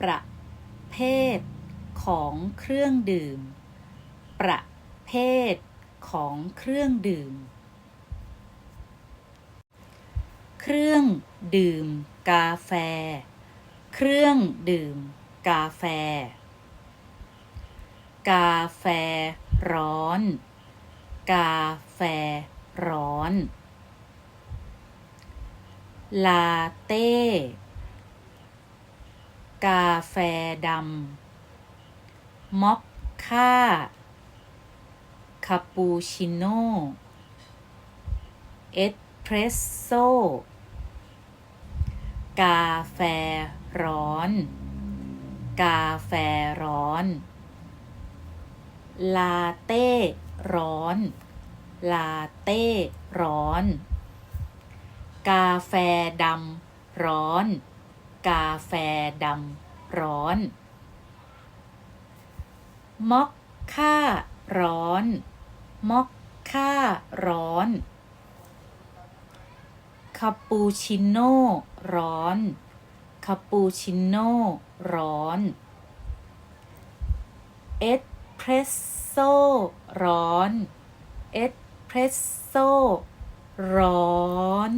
ประเภทของเครื่องดื่ม ประเภทของเครื่องดื่ม เครื่องดื่มกาแฟ เครื่องดื่มกาแฟ กาแฟร้อน กาแฟร้อน ลาเต้ กาแฟดำม็อคค่า คาปูชิโน่เอสเพรสโซ่ กาแฟร้อน กาแฟร้อน ลาเต้ร้อน ลาเต้ร้อน กาแฟดำร้อน กาแฟดำร้อน มอคค่าร้อน มอคค่าร้อน คาปูชิโน่ร้อน คาปูชิโน่ร้อน เอสเพรสโซ่ร้อน เอสเพรสโซ่ร้อน